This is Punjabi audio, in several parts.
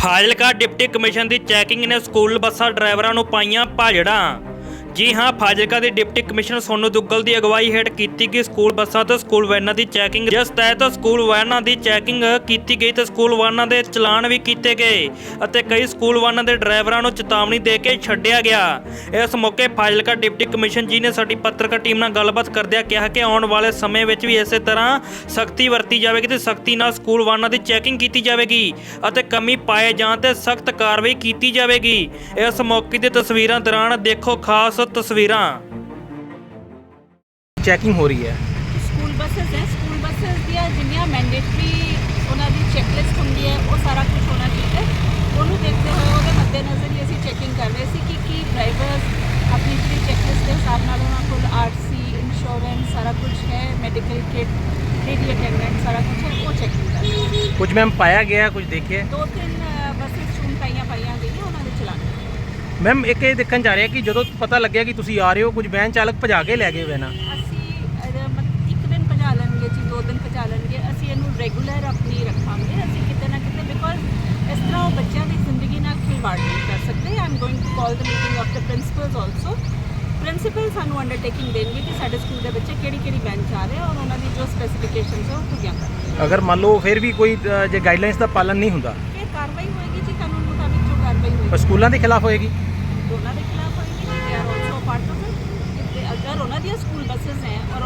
ਫਾਜ਼ਿਲਕਾ ਡਿਪਟੀ ਕਮਿਸ਼ਨ ਦੀ ਚੈਕਿੰਗ ਨੇ ਸਕੂਲ ਬੱਸਾਂ ਡਰਾਈਵਰਾਂ ਨੂੰ ਪਾਈਆਂ ਭਾਜੜਾਂ। ਜੀ ਹਾਂ, ਫਾਜ਼ਿਲਕਾ ਦੇ ਡਿਪਟੀ ਕਮਿਸ਼ਨਰ ਸੋਨੂ ਦੁੱਗਲ ਦੀ ਅਗਵਾਈ ਹੇਠ ਕੀਤੀ ਗਈ ਸਕੂਲ ਬੱਸਾਂ ਤੇ ਸਕੂਲ ਵੈਨਾਂ ਦੀ ਚੈਕਿੰਗ। ਜਿਸ ਤਹਿਤ ਸਕੂਲ ਵੈਨਾਂ ਦੀ ਚੈਕਿੰਗ ਕੀਤੀ ਗਈ ਤੇ ਸਕੂਲ ਵਾਹਨਾਂ ਦੇ ਚਲਾਨ ਵੀ ਕੀਤੇ ਗਏ ਅਤੇ ਕਈ ਸਕੂਲ ਵਾਹਨਾਂ ਦੇ ਡਰਾਈਵਰਾਂ ਨੂੰ ਚੇਤਾਵਨੀ ਦੇ ਕੇ ਛੱਡਿਆ ਗਿਆ। ਇਸ ਮੌਕੇ ਫਾਜ਼ਿਲਕਾ ਡਿਪਟੀ ਕਮਿਸ਼ਨ ਜੀ ਨੇ ਸਾਡੀ ਪੱਤਰਕਾਰ ਟੀਮ ਨਾਲ ਗੱਲਬਾਤ ਕਰਦਿਆਂ ਕਿਹਾ ਕਿ ਆਉਣ ਵਾਲੇ ਸਮੇਂ ਵਿੱਚ ਵੀ ਇਸੇ ਤਰ੍ਹਾਂ ਸਖਤੀ ਵਰਤੀ ਜਾਵੇਗੀ ਤੇ ਸਖਤੀ ਨਾਲ ਸਕੂਲ ਵਾਹਨਾਂ ਦੀ ਚੈਕਿੰਗ ਕੀਤੀ ਜਾਵੇਗੀ ਅਤੇ ਕਮੀ ਪਾਏ ਜਾਣ ਤੇ ਸਖਤ ਕਾਰਵਾਈ ਕੀਤੀ ਜਾਵੇਗੀ। ਇਸ ਮੌਕੇ ਦੀ ਤਸਵੀਰਾਂ ਦੌਰਾਨ ਦੇਖੋ, ਖਾਸ ਤਸਵੀਰਾਂ। ਚੈਕਿੰਗ ਹੋ ਰਹੀ ਹੈ। ਸਕੂਲ ਬੱਸਸ ਹੈ ਸਕੂਲ ਬੱਸਸ ਦੀਆਂ ਜਿੰਨੀਆਂ ਮੈਂਡੇਟਰੀ ਉਹਨਾਂ ਦੀ ਚੈੱਕਲਿਸਟ ਹੁੰਦੀ ਹੈ ਉਹ ਸਾਰਾ ਕੁਝ ਹੋਣਾ ਚਾਹੀਦਾ। ਉਹਨੂੰ ਦੇਖਦੇ ਹੋਏ ਉਹਦੇ ਮੱਦੇਨਜ਼ਰ ਹੀ ਅਸੀਂ ਚੈਕਿੰਗ ਕਰ ਰਹੇ ਸੀ ਕਿ ਕੀ ਡਰਾਈਵਰਸ ਆਪਣੀ ਜਿਹੜੀ ਚੈੱਕਲਿਸਟ ਦੇ ਹਿਸਾਬ ਨਾਲ ਉਹਨਾਂ ਕੋਲ ਆਰਸੀ ਇੰਸ਼ੋਰੈਂਸ ਸਾਰਾ ਕੁਝ ਹੈ ਮੈਡੀਕਲ ਕਿਟ ਲੇਡੀ ਅਟੈਂਡੈਂਟ ਸਾਰਾ ਕੁਝ ਹੈ ਉਹ ਚੈਕਿੰਗ ਕਰ ਰਹੇ ਸੀ ਕੁਝ ਮੈਮ ਪਾਇਆ ਗਿਆ ਕੁਝ ਦੇਖਿਆ? ਦੋ ਤਿੰਨ ਬੱਸਸ ਚੂਨ ਪਾਈਆਂ ਪਾਈਆਂ ਗਈਆਂ ਉਹਨਾਂ ਦੇ ਚਲਾਨ ਮੈਮ ਇੱਕ ਇਹ ਦੇਖਣ ਜਾ ਰਿਹਾ ਕਿ ਜਦੋਂ ਪਤਾ ਲੱਗਿਆ ਕਿ ਤੁਸੀਂ ਆ ਰਹੇ ਹੋ ਕੁਝ ਵੈਨ ਚਾਲਕ ਭਜਾ ਕੇ ਲੈ ਗਏ ਵੇ ਨਾ। ਅਸੀਂ ਅਹ, ਮਤ- ਇੱਕ ਦਿਨ ਭਜਾ ਲੈਣਗੇ ਜੀ ਦੋ ਦਿਨ ਭਜਾ ਲੈਣਗੇ। ਅਸੀਂ ਇਹਨੂੰ ਰੈਗੂਲਰ ਆਪਣੀ ਰੱਖਾਂਗੇ। ਅਸੀਂ ਕਿਤੇ ਨਾ ਕਿਤੇ ਬਿਕੋਜ਼ ਇਸ ਤਰ੍ਹਾਂ ਉਹ ਬੱਚਿਆਂ ਦੀ ਜ਼ਿੰਦਗੀ ਨਾਲ ਖਿਲਵਾੜ ਨਹੀਂ ਕਰ ਸਕਦੇ। I am going to call the meeting of the principals also principal ਸਾਨੂੰ ਅੰਡਰਟੇਕਿੰਗ ਦੇਣਗੇ ਕਿ ਸਾਡੇ ਸਕੂਲ ਦੇ ਬੱਚੇ ਕਿਹੜੀ ਕਿਹੜੀ ਬੈਂਚ ਆ ਰਹੇ ਔਰ ਉਹਨਾਂ ਦੀ ਜੋ ਸਪੈਸੀਫਿਕੇਸ਼ਨਸ ਹੈ ਉਹ ਪੂਰੀਆਂ ਕਰਨਗੇ ਅਗਰ ਮੰਨ ਲਓ ਫਿਰ ਵੀ ਕੋਈ ਅ, ਜੇ ਗਾਈਡਲਾਈਨਸ ਦਾ ਪਾਲਨ ਨਹੀਂ ਹੁੰਦਾ। ਫਿਰ ਕਾਰਵਾਈ ਹੋਏਗੀ ਜੀ ਕਾਨੂੰਨ ਮੁਤਾਬਿਕ ਜੋ ਕਾਰਵਾਈ ਹੋਏਗੀ। ਸਕੂਲਾਂ ਦੇ ਖਿਲਾਫ ਹੋਏਗੀ ਦੋਨਾਂ ਦੇ ਖਿਲਾਫ ਹੋਏਗੀ ਜੀ they are also part of it ਤੇ ਅਗਰ ਉਹਨਾਂ ਦੀਆਂ ਸਕੂਲ ਬੱਸਸ ਹੈ ਔਰ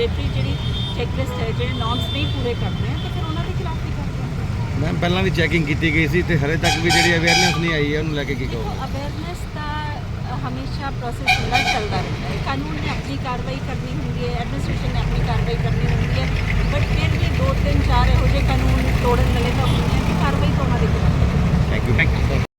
ਮੈਂਡੇਟਰੀ ਜਿਹੜੀ ਚੈੱਕਲਿਸਟ ਹੈ ਜਿਹੜੇ ਨਾਰਮਸ ਨਹੀਂ ਪੂਰੇ ਕਰਦੇ ਹੈ ਤਾਂ ਫਿਰ ਉਹਨਾਂ ਦੇ ਖਿਲਾਫ ਵੀ ਕਾਰਵਾਈ ਮੈਮ ਪਹਿਲਾਂ ਵੀ ਚੈਕਿੰਗ ਕੀਤੀ ਗਈ ਸੀ ਤੇ ਹਰੇ ਤੱਕ ਵੀ ਜਿਹੜੀ ਅਵੇਅਰਨੈਸ ਨਹੀਂ ਆਈ ਹੈ ਉਹਨੂੰ ਲੈ ਕੇ ਕੀ ਕਹੋਗੇ? ਅਵੇਅਰਨੈਸ ਅ, ਹਮੇਸ਼ਾ ਪ੍ਰੋਸੈਸ ਹੁੰਦਾ ਚੱਲਦਾ ਰਹਿੰਦਾ ਹੈ। ਕਾਨੂੰਨ ਨੇ ਆਪਣੀ ਕਾਰਵਾਈ ਕਰਨੀ ਹੁੰਦੀ ਹੈ ਐਡਮਿਨਿਸਟ੍ਰੇਸ਼ਨ ਨੇ ਆਪਣੀ